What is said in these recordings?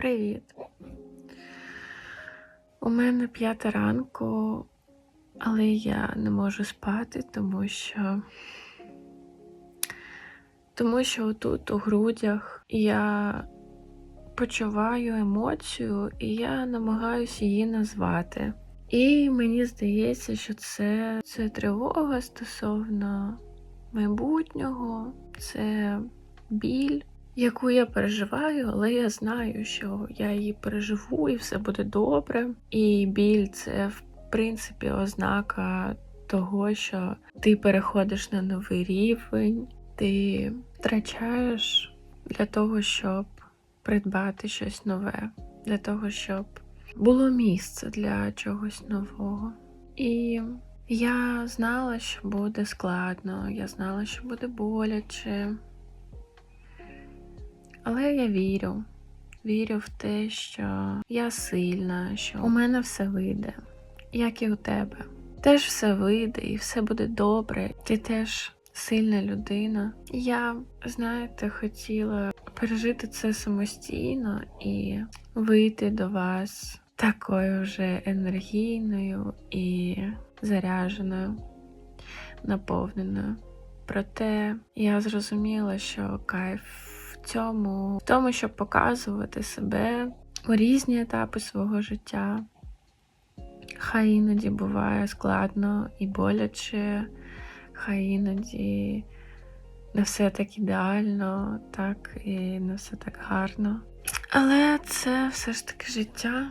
Привіт. У мене п'ята ранку, але я не можу спати, тому що. Тому що тут у грудях я почуваю емоцію, і я намагаюся її назвати. І мені здається, що це, це тривога стосовно майбутнього, це біль, яку я переживаю, але я знаю, що я її переживу і все буде добре. І біль це в принципі ознака того, що ти переходиш на новий рівень, ти втрачаєш для того, щоб придбати щось нове, для того, щоб було місце для чогось нового. І я знала, що буде складно, я знала, що буде боляче. Але я вірю, вірю в те, що я сильна, що у мене все вийде, як і у тебе. Теж все вийде і все буде добре. Ти теж сильна людина. Я, знаєте, хотіла пережити це самостійно і вийти до вас такою вже енергійною і заряженою, наповненою. Проте я зрозуміла, що кайф в цьому, в тому, щоб показувати себе у різні етапи свого життя. Хай іноді буває складно і боляче, хай іноді не все так ідеально, так і не все так гарно. Але це все ж таки життя.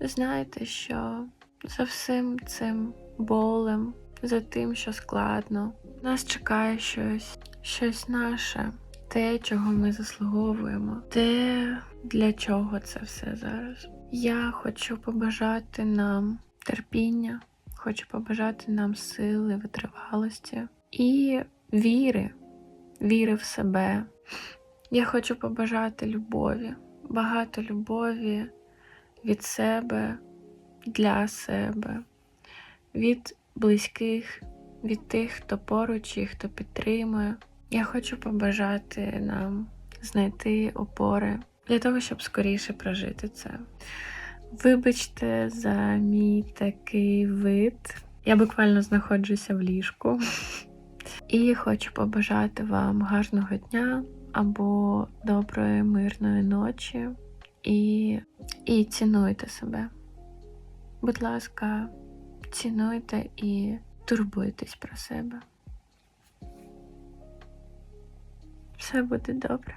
Знаєте, що за всім цим болем, за тим, що складно, нас чекає щось, щось наше, те, чого ми заслуговуємо, те, для чого це все зараз. Я хочу побажати нам терпіння, хочу побажати нам сили, витривалості і віри, віри в себе. Я хочу побажати любові, багато любові від себе, для себе, від близьких, від тих, хто поруч і хто підтримує. Я хочу побажати нам знайти опори для того, щоб скоріше прожити це. Вибачте за мій такий вид. Я буквально знаходжуся в ліжку. І хочу побажати вам гарного дня або доброї, мирної ночі. І, і цінуйте себе. Будь ласка, цінуйте і турбуйтесь про себе. Все буде добре.